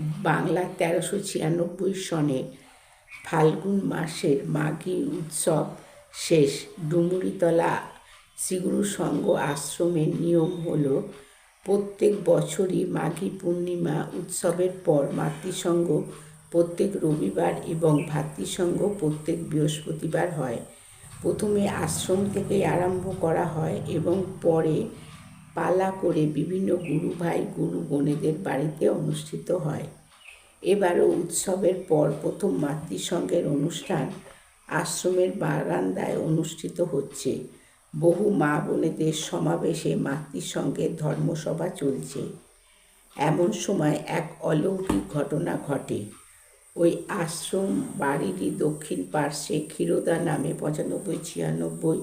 বাংলা তেরোশো ছিয়ানব্বই সনে ফাল্গুন মাসের মাঘী উৎসব শেষ। ডুমুরিতলা শ্রীগুরু সংঘ আশ্রমের নিয়ম হল, প্রত্যেক বছরই মাঘী পূর্ণিমা উৎসবের পর মাতৃসংঘ প্রত্যেক রবিবার এবং ভাতৃসংঘ প্রত্যেক বৃহস্পতিবার হয়। প্রথমে আশ্রম থেকে আরম্ভ করা হয় এবং পরে পালা করে বিভিন্ন গুরু ভাই, গুরু বোনেদের বাড়িতে অনুষ্ঠিত হয়। এবারও উৎসবের পর প্রথম মাতৃসংঘের অনুষ্ঠান আশ্রমের বারান্দায় অনুষ্ঠিত হচ্ছে। বহু মা বোনেদের সমাবেশে মাতৃসংঘের ধর্মসভা চলছে। এমন সময় এক অলৌকিক ঘটনা ঘটে। ওই আশ্রম বাড়িরই দক্ষিণ পার্শ্বে ক্ষীরোদা নামে পঁচানব্বই ছিয়ানব্বই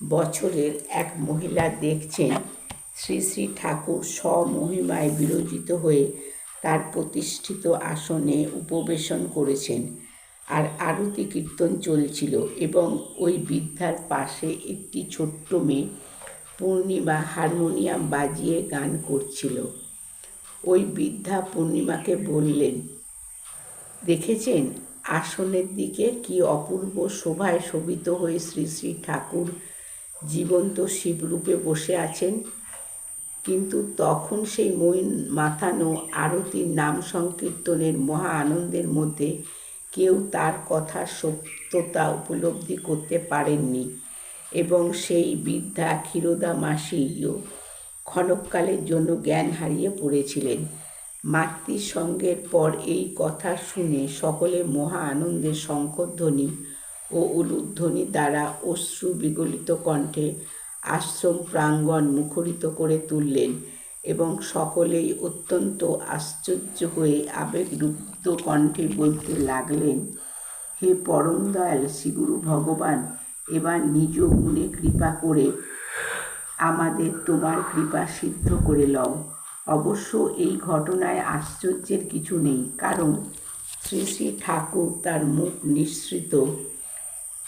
বছরের এক মহিলা দেখছেন শ্রী শ্রী ঠাকুর স্বমহিমায় বিরোচিত হয়ে তার প্রতিষ্ঠিত আসনে উপবেশন করেছেন। আর আরতি কীর্তন চলছিল এবং ওই বৃদ্ধার পাশে একটি ছোট্ট মেয়ে পূর্ণিমা হারমোনিয়াম বাজিয়ে গান করছিল। ওই বৃদ্ধা পূর্ণিমাকে বললেন, দেখেছেন? আসনের দিকে কি অপূর্ব শোভায় শোভিত হয়ে শ্রী শ্রী ঠাকুর জীবন্ত শিবরূপে বসে আছেন? কিন্তু তখন সেই মইন মাথানো আরতির নাম সংকীর্তনের মহা আনন্দের মধ্যে কেউ তার কথার সত্যতা উপলব্ধি করতে পারেননি এবং সেই বৃদ্ধা ক্ষীরোদা মাসিও ক্ষণকালের জন্য জ্ঞান হারিয়ে পড়েছিলেন। মাতৃসঙ্গের পর এই কথা শুনে সকলে মহা আনন্দের শঙ্করধ্বনি ও উলুধ্বনি দ্বারা অশ্রু বিগলিত কণ্ঠে আশ্রম প্রাঙ্গণ মুখরিত করে তুললেন এবং সকলেই অত্যন্ত আশ্চর্য হয়ে আবেগরুদ্ধ কণ্ঠে বলতে লাগলেন, হে পরম দয়াল শ্রীগুরু ভগবান, এবার নিজ গুণে কৃপা করে আমাদের তোমার কৃপা সিদ্ধ করে লও। অবশ্য এই ঘটনায় আশ্চর্যের কিছু নেই, কারণ শ্রী শ্রী ঠাকুর তার মুখ নিঃসৃত।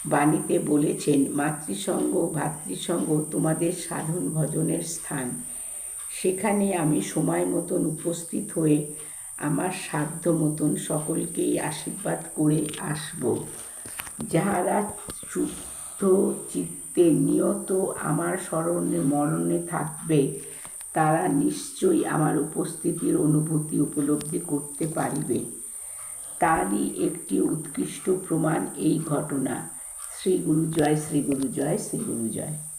বাণীতে বলেছেন মাতৃসঙ্গ ভাতৃসঙ্গ তোমাদের সাধন ভজনের স্থান। সেখানে আমি সময় মতন উপস্থিত হয়ে আমার সাধ্য মতন সকলকেই আশীর্বাদ করে আসব। যাহারা শুদ্ধ চিত্তে নিয়ত আমার স্মরণে মরণে থাকবে, তারা নিশ্চয়ই আমার উপস্থিতির অনুভূতি উপলব্ধি করতে পারিবে। তারই একটি উৎকৃষ্ট প্রমাণ এই ঘটনা। শ্রী গুরু জয় শ্রী গুরু জয় শ্রী গুরু জয়।